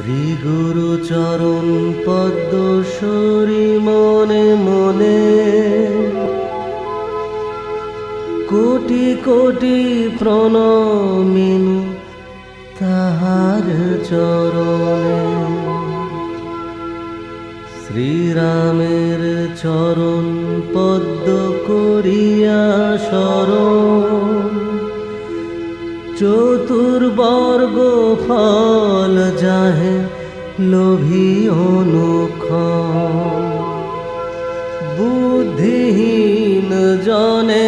শ্রী গুরু চরণ পদ্মসরী মনে মনে। কোটি কোটি প্রণমিনু তাহার চরণে। শ্রীরামের চরণ পদ্ম করিয়া স্মরণ চতুর্বর্গ ফল যাহে লোভী অনুখ। বুদ্ধিহীন জনে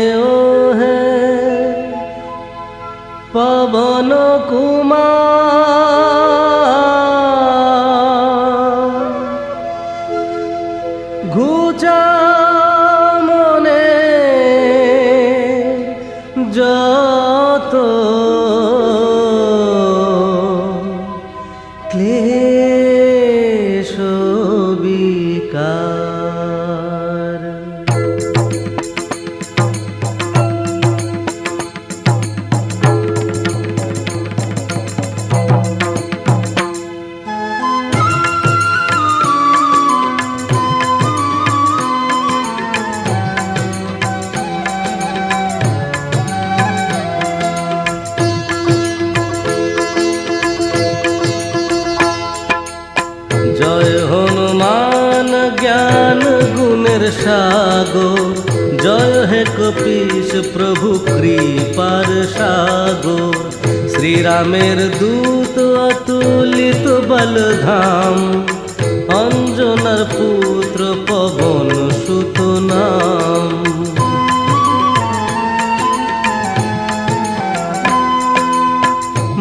কপিস প্রভু কৃপার সাগর। শ্রীরামের দূত অতুলিত বলধাম। অঞ্জনার পুত্র পবন সুত নাম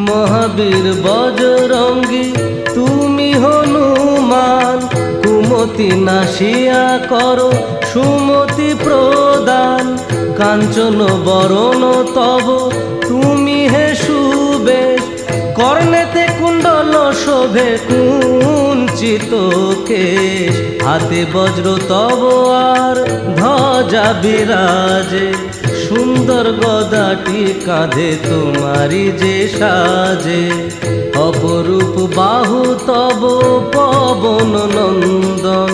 মহাবীর বজরঙ্গী, তুমি হনুমান। কুমতি নাশিয়া করো, সুমতি প্রদান কাঞ্চন বরণ তব। তুমি হে সুবেশ কর্ণেতে কুণ্ডল শোভে কুঞ্চিত কেশ। হাতে বজ্র তব আর ধ্বজা বিরাজে, সুন্দর গদাটি কাঁধে তোমারি যে সাজে। অপরূপ বাহু তব পবন নন্দন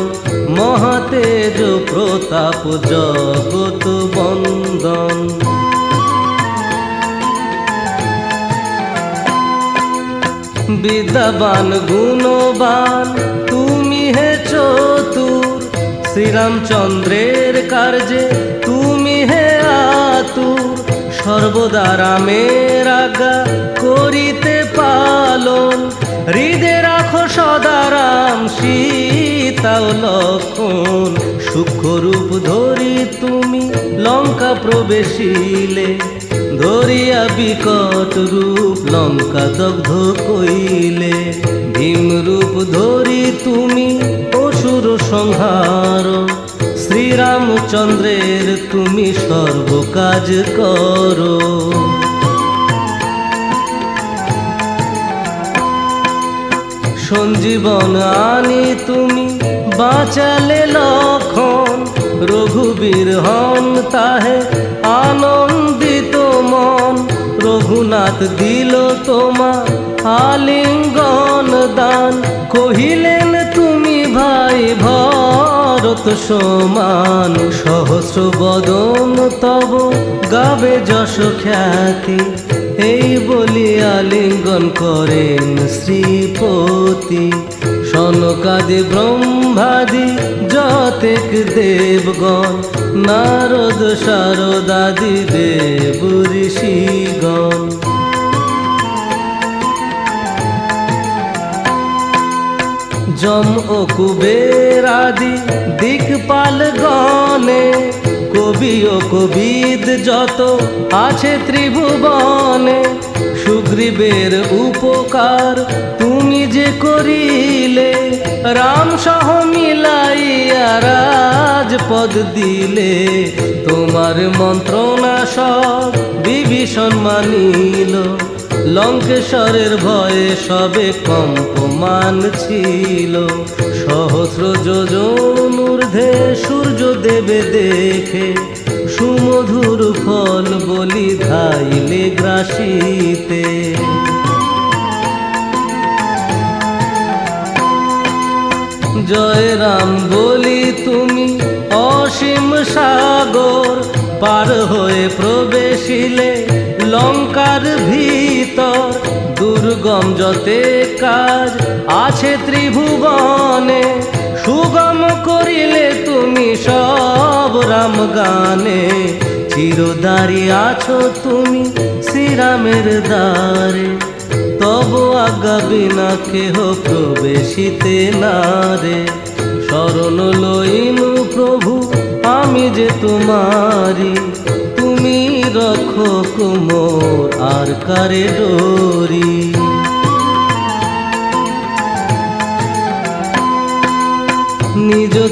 মহাতেজ প্রতাপ জগত বন্দন। বিদ্যাবান, গুণবান, তুমি হে চতুর। শ্রীরামচন্দ্রের কার্যে তুমি হে আতুর। সর্বদা রামের আজ্ঞা করিতে পালন। হৃদে রাখো সদা রাম সীতা ও লক্ষণ, সূক্ষ্মরূপ ধরি তুমি, লঙ্কা প্রবেশিলে, ধরিয়া বিকট রূপ লঙ্কা দগ্ধ কইলে ভীম রূপ ধরি তুমি, অসুর সংহার, শ্রীরামচন্দ্রের তুমি সর্ব কাজ করো। সঞ্জীবন আনি তুমি বাঁচালে লক্ষণ রঘুবীর হন তাহে আনন্দিত মন। রঘুনাথ দিল তোমা আলিঙ্গন দান। কহিলেন, তুমি ভাই ভরত সমান সহস্র বদন তব গাবে যশ খ্যাতি। এই বলি আলিঙ্গন করেন শ্রীপতি। সনকাদি ব্রহ্মাদি, যতেক দেবগণ, নারদ শারদাদি দেব ঋষিগণ। যম ও কুবের আদি, দিকপাল গণে, কবি ও কবিদ যত আছে ত্রিভুবনে সুগ্রীবের উপকার তুমি যে করিলে, রাম সহ মিলাইয়া রাজপদ দিলে। তোমার মন্ত্রণা সব বিভীষণ মানিল। লঙ্কেশ্বরের ভয়ে সবে কম্পমান ছিল। সহস্র যোজন ঊর্ধ্বে সূর্য দেবে দেখে সুমধুর ফল বলি ধাইলে গ্রাসিতে। জয় রাম বলি তুমি অসীম সাগর, পার হয়ে প্রবেশিলে লঙ্কার ভিতর। দুর্গম যতে কাজ আছে ত্রিভুবনে সুগম করিলে তুমি সব রাম গানে। চিরদারি আছো তুমি শ্রীরামের দ্বারে। তব আজ্ঞা বিনা কেহ প্রবেশিতে না রে। শরণ লইনু প্রভু, আমি যে তোমারি। তুমি রক্ষো কুমোর আর কারে ডোরি।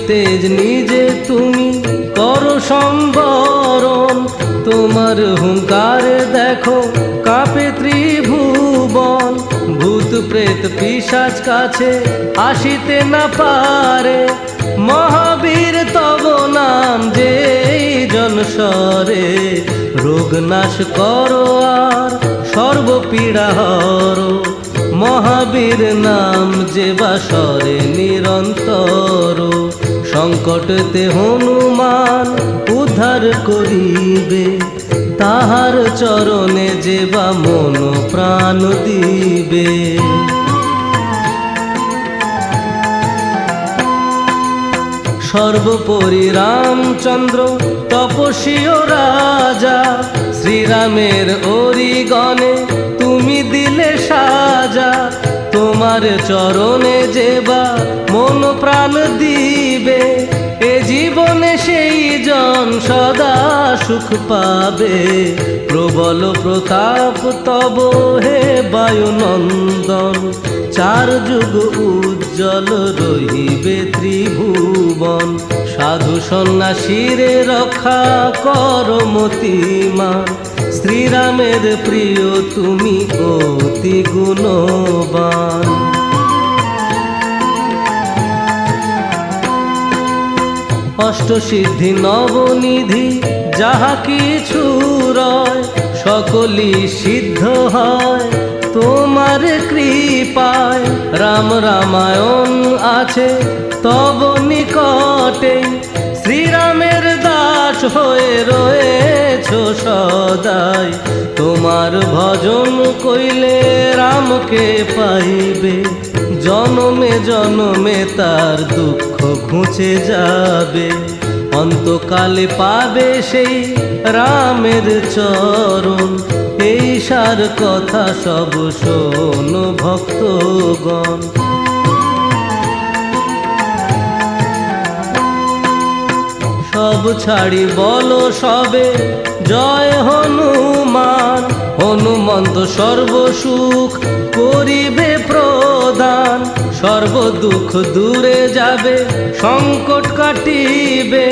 তেজ নিজে তুমি করো সম্বরণ। তোমার হুঙ্কারে দেখো, কাপে ত্রিভুবন। ভূত প্রেত পিসাজ কাছে আসিতে না পারে। মহাবীর তব নাম যে জনসরে। রোগ নাশ করো আর সর্বপীড়া হরো। মহাবীর নাম যে বাসরে নিরন্তর। সংকটতে হনুমান উদ্ধার করিবে। তাহার চরণে যে বা মন প্রাণ দিবে। সর্বোপরি রামচন্দ্র, তপস্বীয় রাজা, শ্রীরামের অরিগণে তুমি দিলে সাজা। তোমার চরণে যেবা মন প্রাণ দিবে। সদা সুখ পাবে। প্রবল প্রতাপ, তব হে বায়ুনন্দন। চার যুগ উজ্জ্বল রহিবে ত্রিভুবন। সাধু সন্ন্যাসীরে রক্ষা কর মতিমান। শ্রীরামের প্রিয়, তুমি অতি গুণবান। অষ্টসিদ্ধি, নবনিধি, যাহা কিছু রয়, সকলই সিদ্ধ হয়। তোমার কৃপায় রাম রামায়ণ আছে, তব নিকটে শ্রীরামের দাস হয়ে রয়েছ সদাই। তোমার ভজন কইলে রামকে পাইবে, জনমে জনমে তার দুঃখ ঘুচে যাবে, অন্তকালে পাবে সেই রামের চরণ। এই সার কথা সব শোন ভক্তগণ। সব ছাড়ি বলো সবে, জয় হনুমান। হনুমন্ত সর্বসুখ করিবে প্রদান। সর্ব দুঃখ দূরে যাবে, সংকট কাটিবে।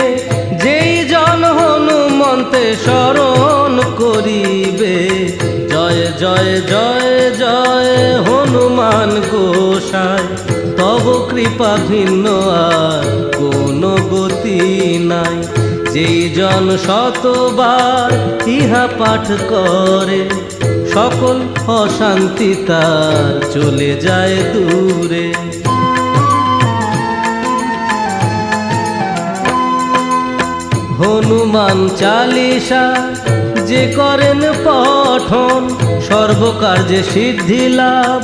যেই জন হনুমন্তে স্মরণ করিবে, জয় জয় জয় জয় হনুমান গোসাই। তব কৃপা ভিন্ন আর কোনো গতি নাই। যেই জন শতবার ইহা পাঠ করে, সকল অশান্তি তার চলে যায় দূরে। হনুমান চালিসা যে করেন পঠন, সর্বকার্যে সিদ্ধি লাভ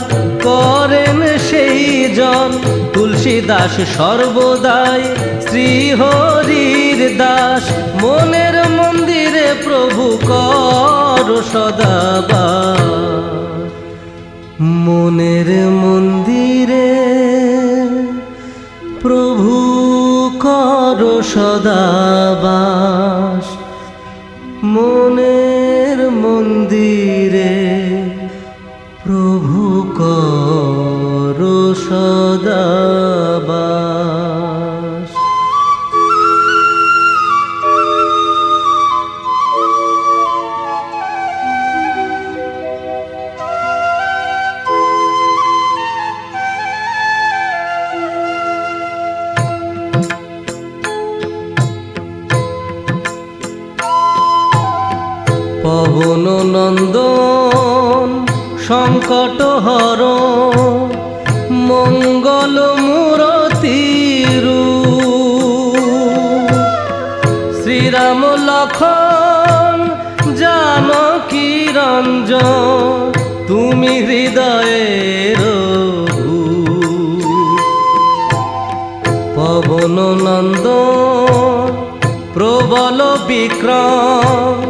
করেন সেই জন। তুলসী দাস সর্বদাই শ্রী হরির দাস, মনের মন্দিরে প্রভু কর সদাবা মনের মন্দিরে প্রভু কর সদাবাস ভুবন নন্দন সংকট হর মঙ্গল মূরতি শ্রীরাম লখন জানকী রঞ্জন, তুমি হৃদয়ে পবন নন্দন প্রবল বিক্রম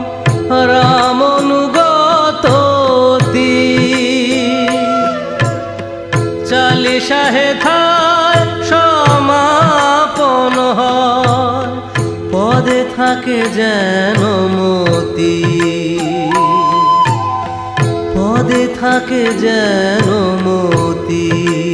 চালিশা হেথায় সমাপন হয়। পদে থাকে যেন মতি। পদে থাকে যেন মতি।